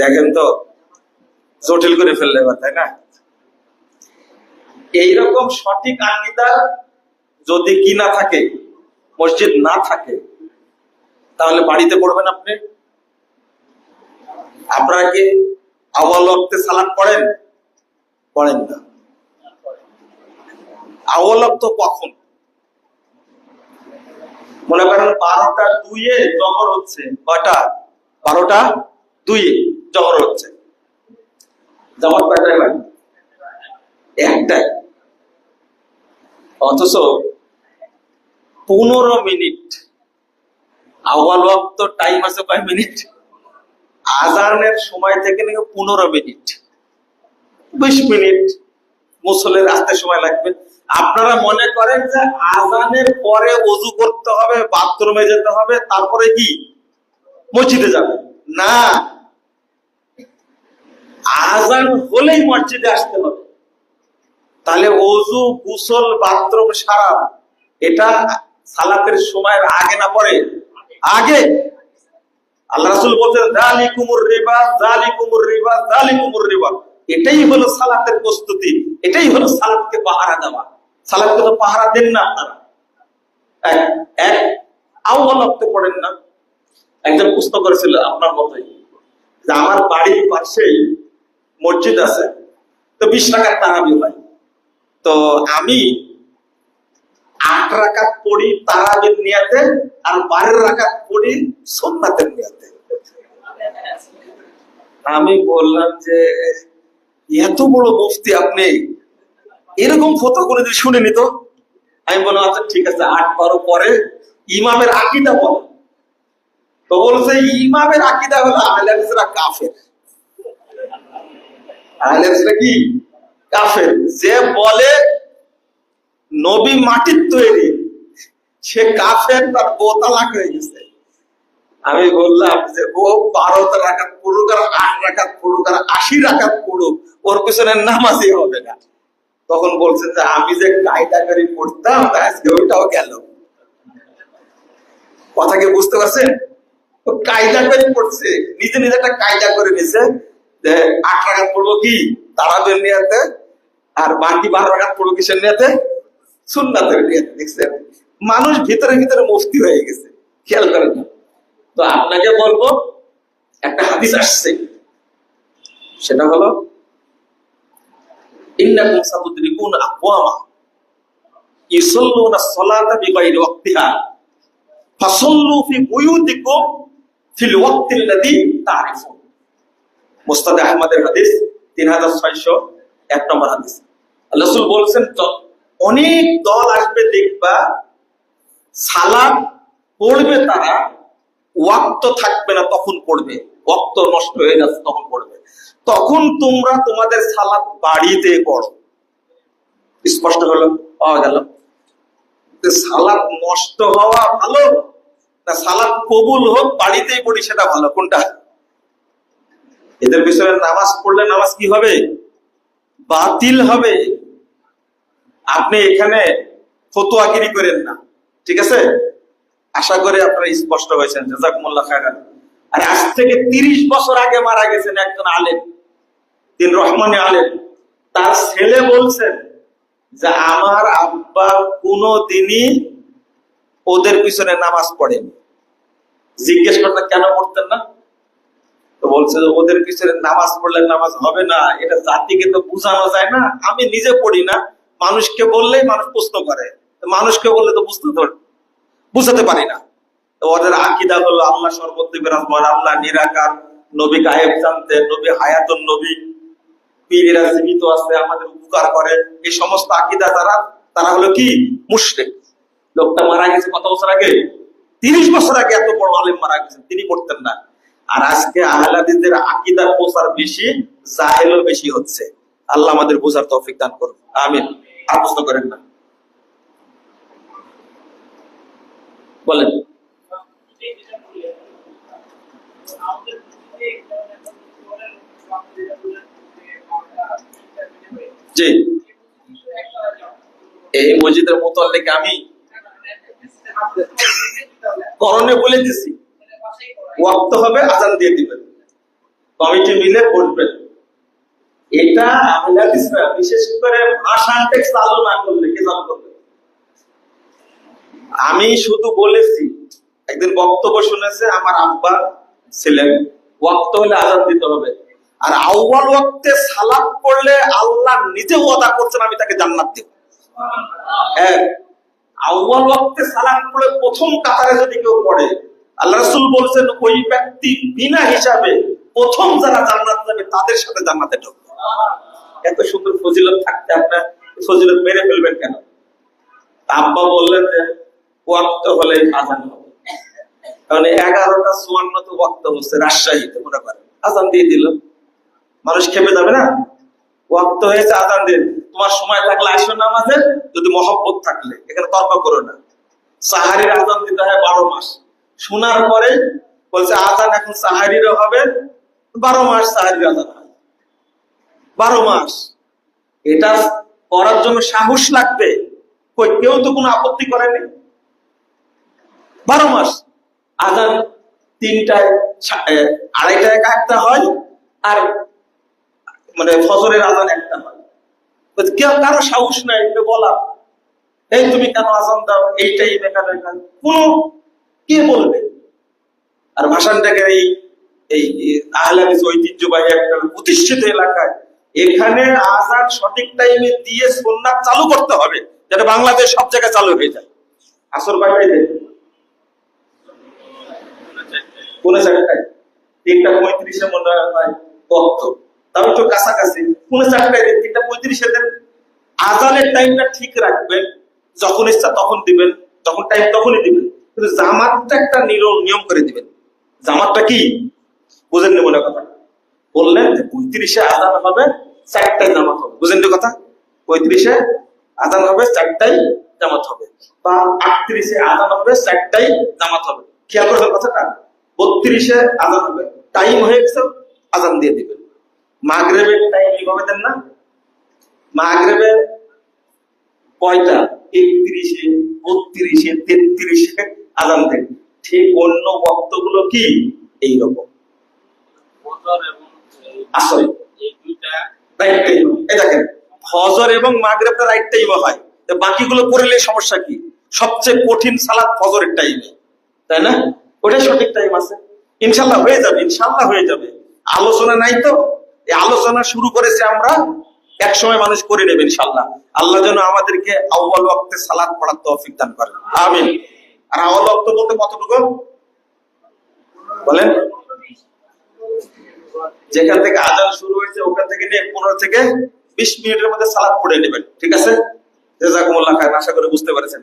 দেখেন তো, জটিল করে ফেললে এবার, তাই না? এইরকম সঠিক আকিদা যদি কি না থাকে, মসজিদ না থাকে, তাহলে বাড়িতে পড়বেন আপনি? আপনারা কি আওয়াল ওয়াক্তে সালাদ পড়েন? পড়েন না। আওয়াল ওয়াক্ত কখন? মনে করেন বারোটা দুইয়ে জহর হচ্ছে, কয়টা? বারোটা? জহর হচ্ছে। জহর কয়টায় হয়? একটাই অথচ পনেরো মিনিট। টাইম আছে কয় মিনিট? আজানের সময় থেকে নাকি পনেরো মিনিট। বিশ মিনিট। মুসলের আসতে সময় লাগবে। আপনারা মনে করেন যে আজানের পরে অজু করতে হবে, বাথরুমে যেতে হবে, তারপরে কি? মসজিদে যাবে। না। আজান হলেই মসজিদে আসতে হবে। তাহলে অজু, গুসল, বাথরুম সারা, এটা সালাতের সময়ের আগে না পরে? আগে। আল্লাহ রাসূল বলছেন জালিকুমুর রিবা জালিকুমুর রিবা জালিকুমুর রিবা। এটাই হলো সালাতের প্রস্তুতি। এটাই হলো সালাতকে পাহারা দেওয়া। সালাতকে তো পাহারা দেন না আপনারা। এক আওয়ালতে পড়েন না। একজন প্রশ্ন করেছিল আপনার মতোই, যে আমার বাড়ির পাশেই মসজিদ আছে, তো বিশ টাকার তারাবি হয়। তো আমি আট রাকাত পড়ি তারাবির নিয়াতে আর বারের রাকাত পড়ি সোমনাথের নিয়াতে। আমি বললাম যে, এত বড় মুফতি আপনি, এরকম ফটো করে যদি শুনেনি তো? আমি বললাম আচ্ছা ঠিক আছে, আট বারো পরে ইমামের আকিদা বল। তো বলছে, ইমামের আকিদা হলো আহলে কাফের। যে বলে নবী মাটির তৈরি, সে কাফের তার বোতালাক হয়ে গেছে। আমি বললাম যে, ও বারো রাখাত পড়ুক আর আট রাখাত পড়ুক আর আশি রাখাত পড়ুক, ওর পিছনে নামাজই হবে না। তখন বলছে যে, আমি যে কায়দা করে পড়তাম আজকে ওইটাও গেল। কথা কি বুঝতে পারছেন? কায়দা করে পড়ছে, নিজে নিজে একটা কায়দা করে নিছে যে আট রাখাত পড়ব কি? তারাবের নিয়াতে। আর বাকি বারো রাখাত পড়ব কিসের নিয়াতে? সুন্নাতের নিয়াতে, দেখছেন? মানুষ ভিতরে ভিতরে মুফতি হয়ে গেছে। খেয়াল করেন না। তো আপনাকে বলব, একটা হাদিস আসছে। সেটা হলো, ইন্নাকুম সাতুদরিকুন আকওয়ামা ইউসাল্লুনা সলাতা বিগাইরি ওয়াক্তিহা। ফাসাল্লু ফি বুয়ুতিকুম ফিল ওয়াক্তিল্লাযী তারিফুন। মুস্তাদ আহমদের হাদিস 3600 এক নম্বর হাদিস। রাসূল বলেছেন অনেক দল আসবে দেখবা, সালাম পড়বে তারা, ওয়াক্ত থাকবে না তখন পড়বে। ওয়াক্ত নষ্ট হয়ে যাচ্ছে তখন পড়বে। তখন তোমরা তোমাদের সালাদ বাড়িতে পড়ো স্পষ্ট হলো? পাওয়া গেল। সালাদ নষ্ট হওয়া ভালো, না সালাদ কবুল হোক, বাড়িতেই পড়ি সেটা ভালো, কোনটা? এদের পিছনে নামাজ পড়লে নামাজ কি হবে? বাতিল হবে। আপনি এখানে ফতোয়াগিরি করেন না। ঠিক আছে? আশা করে আপনারা স্পষ্ট হয়েছেন। জাজাকুমুল্লাহ খায়রান। আর আজ থেকে তিরিশ বছর আগে মারা গেছেন একজন আলেম। তিন রহমানে আলেম। তার ছেলে বলছেন যে আমার আব্বা কোনো দিনই ওদের পিছনে নামাজ পড়েন। জিজ্ঞেস করতে কেন পড়তেন না? বলছে ওদের পিছনে নামাজ পড়লে নামাজ হবে না, এটা জাতিকে তো বোঝানো যায় না। আমি নিজে পড়ি না, মানুষকে বললেই মানুষ প্রশ্ন করে। মানুষকে বললে তো বুঝতে তো বুঝাতে পারি না। ওদের আকিদা হলো আল্লাহ সর্বত্র বিরাজমান, আল্লাহ নিরাকার, নবী গায়েব জানতেন, নবী হায়াতুন নবী। পীরেরা জীবিত আছে, আমাদের উপকার করে। এই সমস্ত আকিদা তারা তারা হলো কি? মুশরিক। লোকটা মারা গেছে কত বছর আগে? তিরিশ বছর আগে এত বড় আলেম মারা গেছেন তিনি করতেন না। আর আজকে আহলাদিদের আকিদার প্রচার বেশি জাহেলও বেশি হচ্ছে। আল্লাহ আমাদের বোঝার তৌফিক দান করুন। আমিন। আর প্রশ্ন করেন না। বলেন। জি। এই মসজিদের মোতাল্লিক আমি? করণে বলে দিছি। ওয়াক্ত হবে, আজান দিয়ে দিবেন। কমিটি মিলে বসবেন। এটা আহলে বিশেষ করে চালু না করলে কে চালু আমি শুধু বলেছি, একদিন বক্তব্য শুনেছে আমার আব্বা ছিলেন, ওয়াক্ত হলে আজান দিতে হবে। আর আউ্বাল ওয়াক্তে সালাত পড়লে আল্লাহ নিজে ওয়াদা করছেন, আমি তাকে জান্নাত দিব। হ্যাঁ আউ্বাল ওয়াক্তে সালাত পড়ে প্রথম কাতারে যদি কেউ পড়ে আল্লাহ রাসূল বলছেন, ওই ব্যক্তি বিনা হিসাবে প্রথম যারা জান্নাত যাবে তাদের সাথে জান্নাতে ঢুকবে। এত সুন্দর ফজিলত থাকতে আপনার ফজিলত মেরে ফেলবেন কেন? আব্বা বললেন যে, ওয়াক্ত হলে আজান হবে। কারণ এগারোটা চুয়ান্ন তো ওয়াক্ত হচ্ছে রাজশাহীতে মনে করেন। আজান দিয়ে দিল। মানুষ খেপে যাবে না? ওয়াক্ত হয়েছে আজান দিন তোমার সময় থাকলে আসো নামাজে, যদি মহব্বত থাকলে, এখানে তর্ক করো না। সাহারির আজান দিতে হয় বারো মাস। শোনার পরে বলছে, আজান এখন সাহারিরও হবে, বারো মাস সাহারির আজান হয় বারো মাস। এটা করার জন্য সাহস লাগবে। কই, কেউ তো কোনো আপত্তি করেনি? বারো মাস। আজান তিনটায় আড়াইটায় একটা হয়, আর মানে ফজরের আজান একটা হয়। কেউ, কারও সাহস নাই বলা, এই তুমি কেন আজান দাও? এইটাই বেকার বেকার কোন কে বলবে? আর ভাষানটাকে এই এই আহলে হাদিস ঐতিহ্যবাহী একটা প্রতিষ্ঠিত এলাকায় এখানে আজান সঠিক টাইমে দিয়ে সুন্নাত চালু করতে হবে, যাতে বাংলাদেশ সব জায়গায় চালু হয়ে যায়। আসর কয়টায় দেয় কোন চারটায়? তিনটা পঁয়ত্রিশে মনে হয়, বক্ত। তাও একটু কাছাকাছি। কোন চারটায় দেন? তিনটা পঁয়ত্রিশে দেন। আজানের টাইমটা ঠিক রাখবেন, যখন ইচ্ছা তখন দিবেন, যখন টাইম তখনই দিবেন। কিন্তু জামাতটা একটা নিয়ম করে দিবেন। জামাতটা কি? বুঝেন নি মনে কথা। বললেন যে পঁয়ত্রিশে আজান হবে, চারটায় জামাত হবে। বুঝেন কথা? পঁয়ত্রিশে আজান হবে, চারটায় জামাত হবে। বা আটত্রিশে আজান হবে, চারটায় জামাত হবে। খেয়াল করবেন কথাটা? বত্রিশে আজান হবে। টাইম হয়ে গেছে, আজান দিয়ে দিবেন। মাগরেবের টাইম এইভাবে দেন না? মাগরেবের কয়টা? একত্রিশে, বত্রিশে, তেত্রিশে আজান দেন ঠিক অন্য বক্তগুলো কি? এই- আসলে এই দুইটা রাইট টাইম এই দেখেন ফজর এবং মাগরেবটা রাইট টাইমে হয়। বাকিগুলো করলে সমস্যা কি? সবচেয়ে কঠিন সালাদ ফজরের টাইমে তাই না? ওটাই সঠিক টাইম আছে। ইনশাল্লাহ হয়ে যাবে ইনশাল্লাহ হয়ে যাবে। আলোচনা নাই তো? এই আলোচনা শুরু করেছে আমরা এক সময় মানুষ করে নেবে ইনশাল্লাহ আল্লাহ যেন আমাদেরকে আউ্বাল ওয়াক্তে সালাদ পড়ার তৌফিক দান করেন। আমিন। আর আওয়াল ওয়াক্ত বলতে কতটুকু? বলেন। যেখান থেকে আজান শুরু হয়েছে, ওখান থেকে নিয়ে পনেরো থেকে বিশ মিনিটের মধ্যে সালাদ পড়ে নেবেন। ঠিক আছে? জেজাকুমুল্লাহ খান আশা করে বুঝতে পেরেছেন।